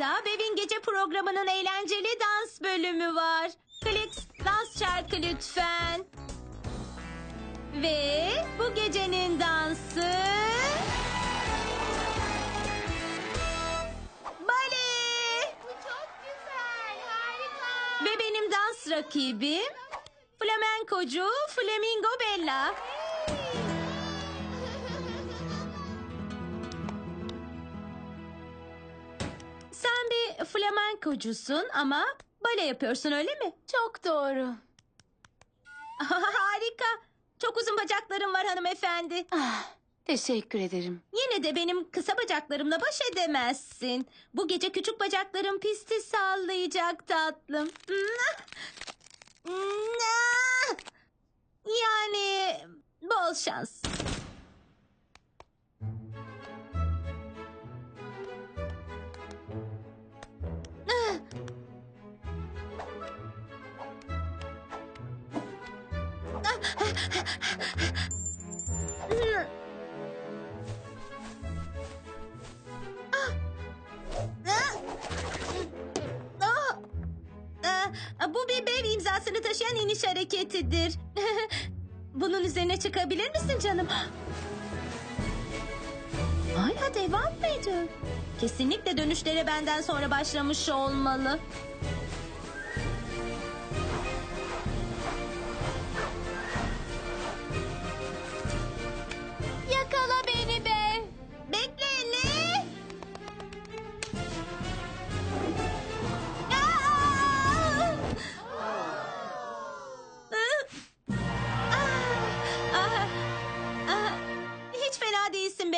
Park'ta Bevin Gece programının eğlenceli dans bölümü var. Klix dans şarkı lütfen. Ve bu gecenin dansı... Bale! Bu çok güzel, harika. Ve benim dans rakibim flamenkocu Flamingo Bella. Sen flamenkocusun ama bale yapıyorsun öyle mi? Çok doğru. Harika. Çok uzun bacakların var hanımefendi. Ah, teşekkür ederim. Yine de benim kısa bacaklarımla baş edemezsin. Bu gece küçük bacaklarım pisti sallayacak tatlım. Yani bol şans. Bu bir bev imzasını taşıyan iniş hareketidir. Bunun üzerine çıkabilir misin canım? Hala devam mı ediyor? Kesinlikle dönüşlere benden sonra başlamış olmalı.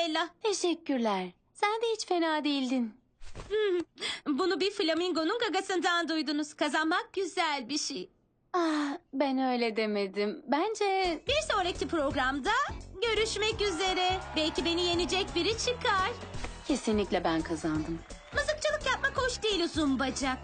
Bella. Teşekkürler. Sen de hiç fena değildin. Hmm, Bunu bir flamingonun gagasından duydunuz. Kazanmak güzel bir şey. Ah, ben öyle demedim. Bence Bir sonraki programda görüşmek üzere. Belki beni yenecek biri çıkar. kesinlikle ben kazandım. Mızıkçılık yapmak hoş değil uzun bacak.